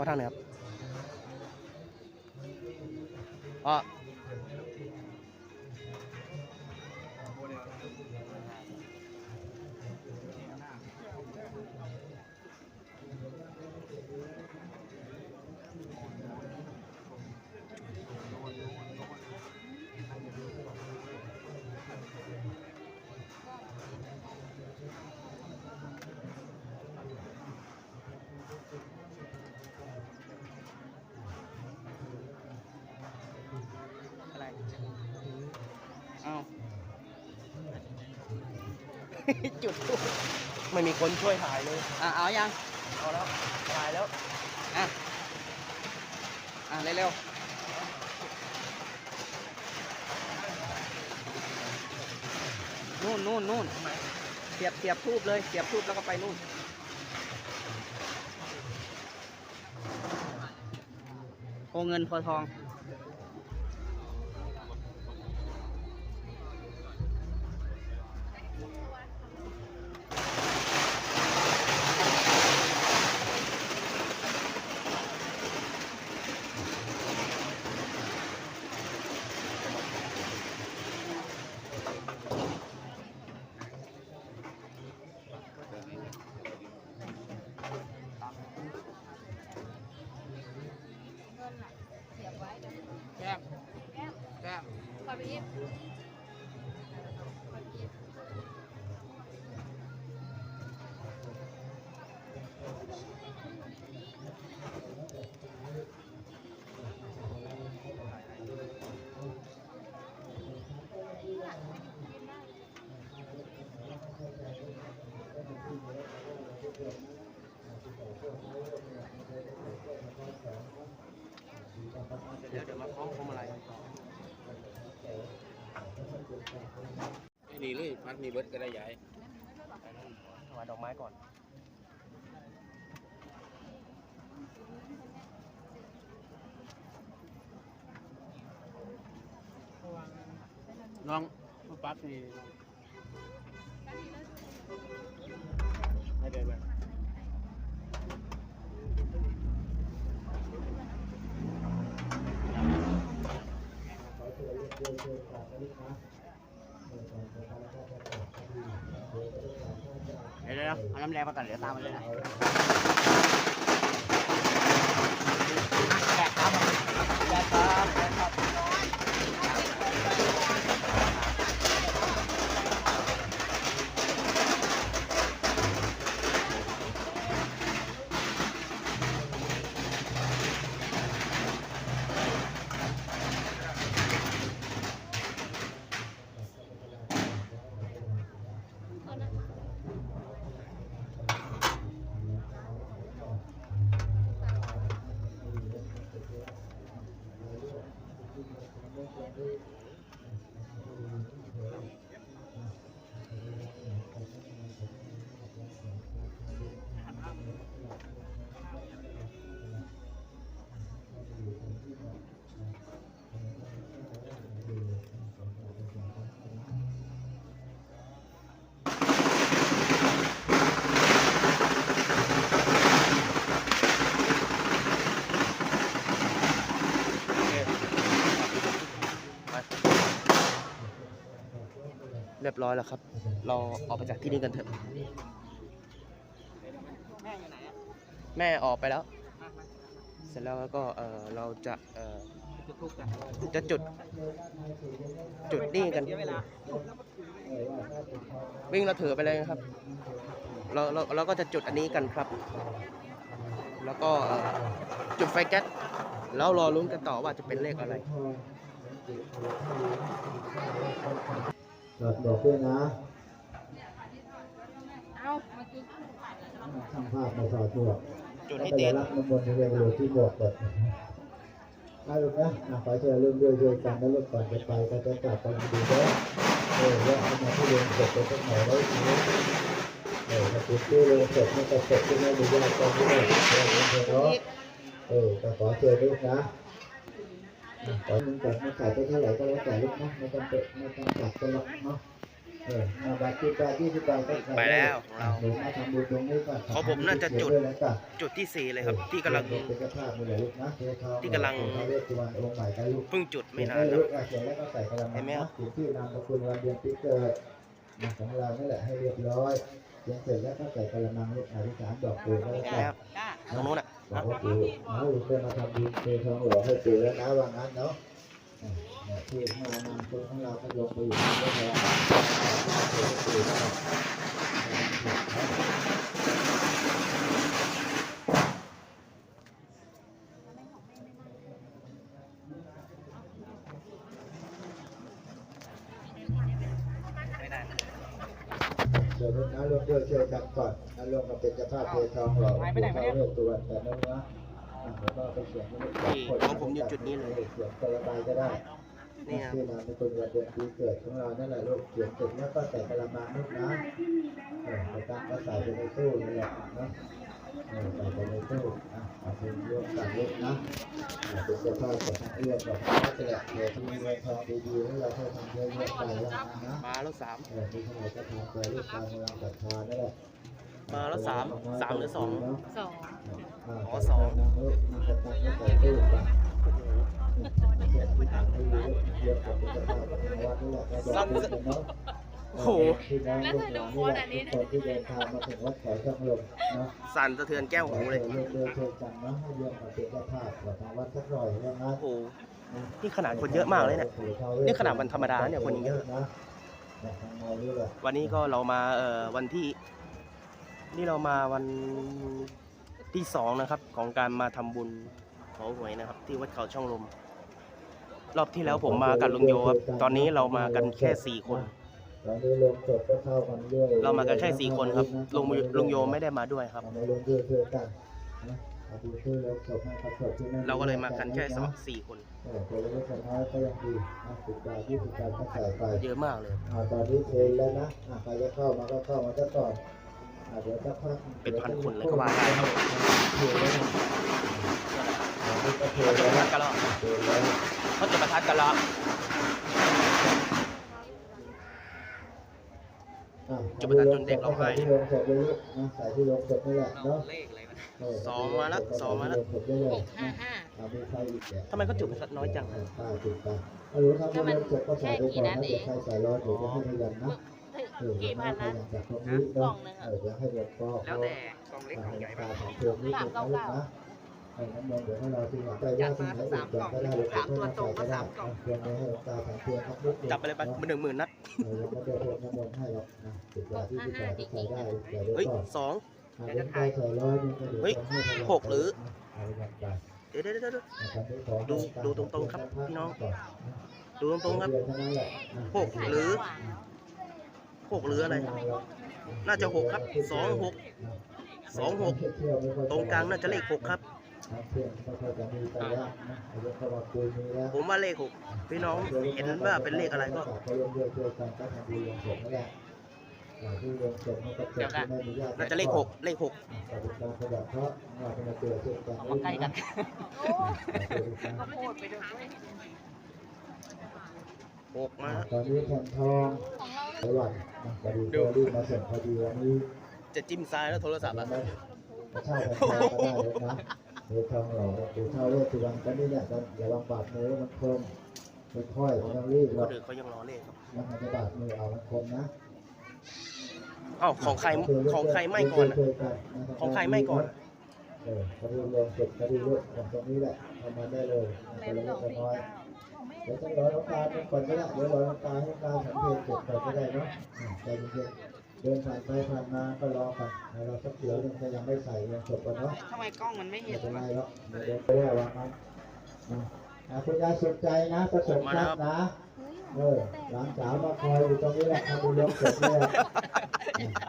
อทางไหนครับอ๋อ จุดทูปไม่มีคนช่วยถ่ายเลย อะเอายังเอาแล้วถ่ายแล้วอะอะเร็วๆนู่นนู่นนู่นเสียบเสียบทูบเลยเสียบทูบแล้วก็ไปนู่นโอเงินพอทอง นี่เลยพัดมีเบิร์ดก็ได้ใหญ่ถวายดอกไม้ก่อนน้องมาปั๊บนี่ให้ได้ไหมเเดี๋ยวเดี๋ยวเอาน้ำแรงมาก่อนเดี๋ยวตามมาเลยนะ ร้อยแล้วครับ เราออกไปจากที่นี่กันเถอะ แม่อยู่ไหนอะแม่ออกไปแล้ว มามาเสร็จแล้วก็เออเราจะเออจุดทูบกันจะจุด จุดนี่กัน เสียเวลาวิ่งเราถือไปเลยนะครับ เราเราเราก็จะจุดอันนี้กันครับ แล้วก็เอ่อจุดไฟแก๊สแล้วรอลุ้นกันต่อว่าจะเป็นเลขอะไร หลอดบอกด้วยนะเอาเมื่อกี้ช่างภาพมาสอดตัวจุดแล้วให้ก็เต็อย่ามรับน้ำมนต์ในเร็วที่บอกก่อนถ้าลูกนะอะขอเชิญร่วมด้วยช่วยกันแล้วลูกก่อนจะไปก็จะกลับไปดูด้วยเออว่าเอามาที่เรียนเสร็จไปสักหน่อยแล้วทีนี้เออมาติดที่เรียนเสร็จมันก็เสร็จที่นั่นดูยากตอนที่นี่เออเออเนาะเออก็ขอเชิญลูกนะอะขอ มึงจัดมาขายไปเท่าไหร่ก็แล้วแต่ลูกนะไม่ต้องเปะไม่ต้องจัดก็หรอกเนาะเอเออเอาบาทสิบบาทยี่สิบบาทก็ใส่ไปแล้วของเราหนูมาทำบุญตรงนี้ก่อนของผมน่าจะจุดด้วยแล้วกันจุดที่สี่เลยครับ ที่กำลังเป็นเจ้าภาพมือเลยลูกนะเททองที่กำลังพระเวสสุวรรณองค์ใหม่กันลูกเพิ่งจุดไม่นานเขียคลูรับกอะเขียนแล้วก็ใส่กระมังเห็นไหมครับเขียนชื่อนามสกุลวันเดือนปีเกิดนะของเรานี่แหละให้เรียบร้อยเขียนเสร็จแล้วก็ใส่กระมังลูกอธิษฐานดอกปูก็แล้วนี่กัไงนครับตรงนู้น อะบอกว่าปูเอาเพื่อนมาทำบุญเททองหล่อให้ปู่แล้วนะว่างั้นเนาะที่ให้เรานำคนของเราก็ลงไปอยู่ที่เรียบร้อยปูนะครับเดี๋ยว นี้นะรวมด้วยช่วยกันก่อนนะรวมกันเป็นเจ้าภาพเททองหล่อหายไปไหนวะเนี่ยเรื่องตัวแต่นั้นนะแล้วก็ไปเขียนนี่ของผมอยู่จุดนี้เลยเขียนกระบายก็ได้นี่ครับที่นามเป็นคนวันเดือนปีเกิดของเรานั่นแหละลูกเขียนเสร็จแล้วก็ใส่กระมังลูกนะเออไปตั้งก็ใส่ไปในตู้นี่แหละนะ เออไปในตู้นะเอาเป็นร่วมกันลูกนะเป็นเจ้าภาพของทางเอื้อนของพระนี่และเดี๋ยวที่มีเงินทองดีๆให้เราให้ทำเยอะๆไปแล้วนะมาแล้วสามเออมีเท่าไหร่ก็ทำไปลูกตามกำลังศรัทธานั่นแหละมาแล้วสามสามหรือสองสองอ๋อสองนางลูกมีกระตังก็ใส่ตู้น ที่ทางให้ลูกเรียนกับเป็นเจ้าภาพของวัดนี่แหละแล้วบอกลูกกันเนาะโอ้โหพี่น้องลูกหลานนี่แหละทุกคนที่เดินทางมาถึงวัดเขาช่างลมเนาะสั่นสะเทือนแก้วหูเลย เรียนเรียนเชิญกันเนาะให้เรียนมาเป็นเจ้าภาพของทางวัดสักหน่อยว่างั้นโอ้โห นี่ขนาดคนเยอะมากเลยเนี่ย นี่ขนาดวันธรรมดาเนี่ยคนยังเยอะ นะนะทางในนี่แหละวันนี้ก็เรามาเอ่อวันที่ นี่เรามาวันที่สองนะครับ ของการมาทำบุญขอหวยนะครับ ที่วัดเขาช่องลม รอบที่แล้วผมมากับลุงโยครับ ตอนนี้เรามากันแค่สี่คน ตอนนี้ลงศพก็เข้ากันด้วยเรามากันแค่สี่คนครับลุงลุงโยไม่ได้มาด้วยครับเอามาลงด้วยช่วยกันนะเอาบุญช่วยลงศพให้เขาศพที่นั่นเราก็เลยมากันแค่สองสี่คนเออตัวเล็กๆน้อยๆก็ยังดีนะสิบบาทยี่สิบบาทก็ใส่ไปเยอะมากเลยเอาตอนนี้เทแล้วนะอะใครจะเข้ามาก็เข้ามาจะก่อนอะเดี๋ยวสักพักเป็นพันคนเลยก็ว่าได้ครับเทแล้วนะตอนนี้ก็เทแล้วประทัดกันแล้วเทแล้วเขาจะประทัดกันแล้วอะ จะประทัดจนเด็กร้องไห้ใส่ที่ลงศพเลยลูกนะใส่ที่ลงศพนี่แหละเนาะเลขอะไรวะเออสองมาแล้วสองมาแล้วใส่ที่งศพได้เลยหกห้านะห้าเอาไปใส่อีกเนี่ยทำไมเขาจุดประทัดน้อยจังใช่ถูกต้องเอาหนูทำบุญลงศพก็ใส่ไปก่อนนะเดี๋ยวใครใส่ร้อยเดี๋ยวจะให้พยันนะเออกี่พันให้พนะยันจากตรงนี้กล่เนาะองหนึ่งเออะอเดี๋ยวให้หลวงพ่อแล้วเขาแต่กล่องเล็กกล่องใหญ่ไปตาของเพื่อนนี่เป็นนะลูกนะไอ้น้ำมนต์เดี๋ยวให้เรา ทีหลังไปว่ามกก่อนก็ได้หรือเพื่อนมาใส่ก็ได้เพื่อนไม่ให้หลวงตาของจับไปเลยไปหนึ่งหมื่นนัดเฮ้ยสองเฮ้ยหกหรือเดี๋ยวเดี๋ยวเดี๋ยวได้ดูดูตรงๆครับพี่น้อง ดูตรงๆครับหกหรือหกหรืออะไร น่าจะหกครับสองหกสองหกตรงกลางน่าจะเลขหกครับ เพื่อนก็ค่อยจะมีกันแล้วนะอายุเข้ามาคุยมีแล้วผมว่าเลขหกพี่น้องเห็นว่าเป็นเลขอะไรก็เขาร่วมด้วยช่วยกันก็ทำบุญลงศพนั่นแหละอ่าที่ลงศพมันก็เกิดที่ไม่อนุญาตน่าจะเลขหกเลขหกปฏิการขยับเพราะเราจะมาเจอเช่นกันเอามาใกล้กันก็โคตรไปด้วยหกมาตอนนี้แผ่นทองไต้หวันนะพอดีตัวรีบมาส่งพอดีวันนี้จะจิ้มซ้ายแล้วโทรศัพท์มาอะเช่าแผ่นทองก็ได้เลยนะ เดี๋ยวทองหล่อดูเช่าเลขทุกวันก็นี่แหละอย่าวางบาดมือมันคมค่อยๆไม่ต้องรีบหรคอกนอื่นเขายังรอเลขครับมันจะบาดมือเอามันคมนะอ้าวของใครของใครไม่ก่อนอะของใครไม่ก่อนเออคดีรวมเสร็จคดีรวมของตรงนี้แหละทำมาได้เลยคนละเล็กคนน้อยเดี๋ยวต้องรอน้ำตาเป็นก่อนก็ได้เดี๋ยวรอน้ำตาให้ตาสังเกตเสร็จก่อนก็ได้เนาะอืมใจเย็นๆ เดินผ่านไปผ่านมาก็รอไปเราสักเดี๋ยวนึงก็ยังไม่ใส่ยังจบก่อนเนาะทำไมกล้องมันไม่ไม่เห็นเป็นไรวะหรอกเดี๋ยวเดินไปได้วางมันนะอะคุณยายสนใจนะประสบชัดนะเออหลานสาวมาคอยอยู่ตรงนี้แหละทำบุญยกเสร็จนี่แหละ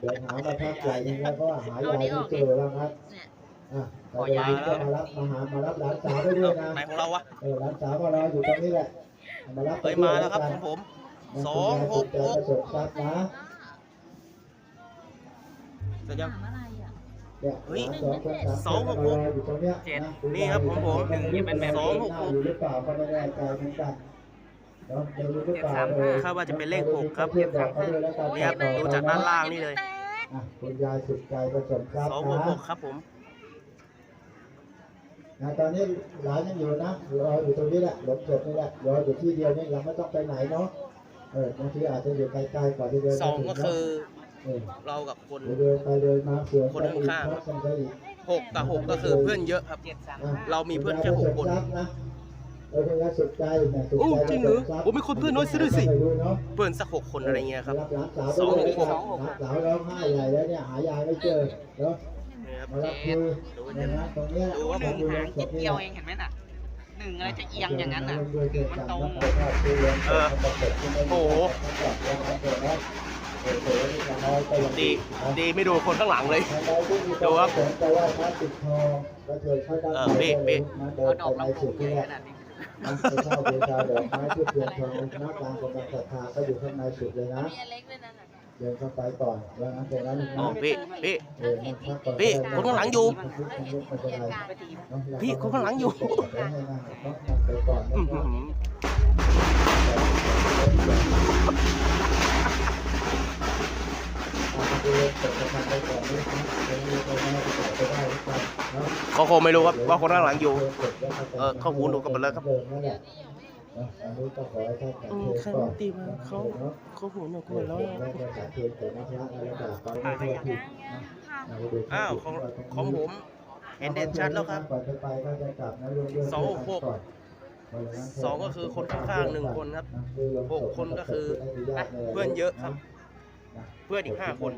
เดินหามาพักใหญ่ยังไงเพราะว่าหายายไม่เจอว่างั้นเนี่ยอะแต่เดี๋ยวนี้ก็มารับมาหามารับหลานสาวได้ด้วยนะไหนของเราวะเออหลานสาวมารออยู่ตรงนี้แหละเอามารับไปเฮ้ยด้วมายแล้วครับของผมสองหกหกประสบชัดนะเสร็จยังถามอะ ไรอะเนี่ยเฮ้ยสองคนสามสองหกหกมารออยู่ตรงเนี้ยะนี่ครับของผมหนึ่งนี่เป็นแบบสองหกหก อยู่หรือเปล่าก็ไม่แน่ใจเหมือนกันเนาะจะรู้หรือเปล่าเจ็ดสามเอห้าอคาดว่าจะเป็นเลขหกครับเทียบกับเขาด้วยแล้วกันเนี่ยครับดูจากด้านล่างนี่เลย อะคุณยายสุดใจประสมทรัพย์สองหกนะหกครับผม นะตอนนี้หลานยังอยู่นะรออยู่ตรงนี้แหละหลบศพนี่แหละรออยู่ที่เดียวนี่เราไม่ต้องไปไหนเนาะเออบางทีอาจจะอยู่ไกลๆกว่าที่เดินสองก็คือ เออเรากับคนเดินไปเดินมาเสือคนข้างๆๆกันไปอีกหกกับหกก็คือเพื่อนเยอะครับเจ็ดสามอะห้าเรามีเพื่อนแค่หกคนนะเออเป็นการสุดใจนะสุดโอ้ใจจริงเหรอผมเป็นคนเพื่อนน้อยซะด้วยสิไปดูเนาะเพื่อนสักหกคนอะไรเงี้ยครับรับหลานสาวสองหกหกหลานสาวร้องไห้ใหญ่แล้วเนี่ยหายายไม่เจอเนาะนี่ครับมารับคือนะฮะตรงเนี้ยดูว่าหนึ่งดูหางศจิพตนี่เดียวนะเองเห็นไหมน่ะหนึ่งอะไรจะเอียงอย่างนั้นน่ะมันตรงเออโอ้โห ดีดีไม่ดูคนข้างหลังเลย ดูครับแต่ว่าพระติดทองก็เชิญเข้าด้านเออพี่พี่เอาดอกลำโพงที่ใหญ่แรกขนาดนี้มันไปเช่าบูชาดอกไม้ที่เพียงทองหน้ากลางกำลังศรัทธาก็อยู่ข้างในสุดเลยนะมีอันเล็กด้วยนั่นน่ะเดินเข้าไปก่อนแล้วนั้นตรงนั้นนะอ๋อพี่พี่เออให้พักก่อนพี่คนข้างหลังอยู่ไม่เป็นไรไปตีเนาะพี่คนข้างหลังอยู่ให้นั่งเนาะนั่งไปก่อน เขาคงไม่รู้ครับว่าคนข้างหลังอยู่ เออเขาหูหนูกันหมดแล้วครับอืมใครมาตีมาเขาเขาหูหนวกหมดแล้วอ้าวของของผมเห็นเด่นชัดแล้วครับสองหกสองก็คือคนข้างๆหนึ่งคนครับหกคนก็คือเพื่อนเยอะครับ พื่อนอีกห้าคน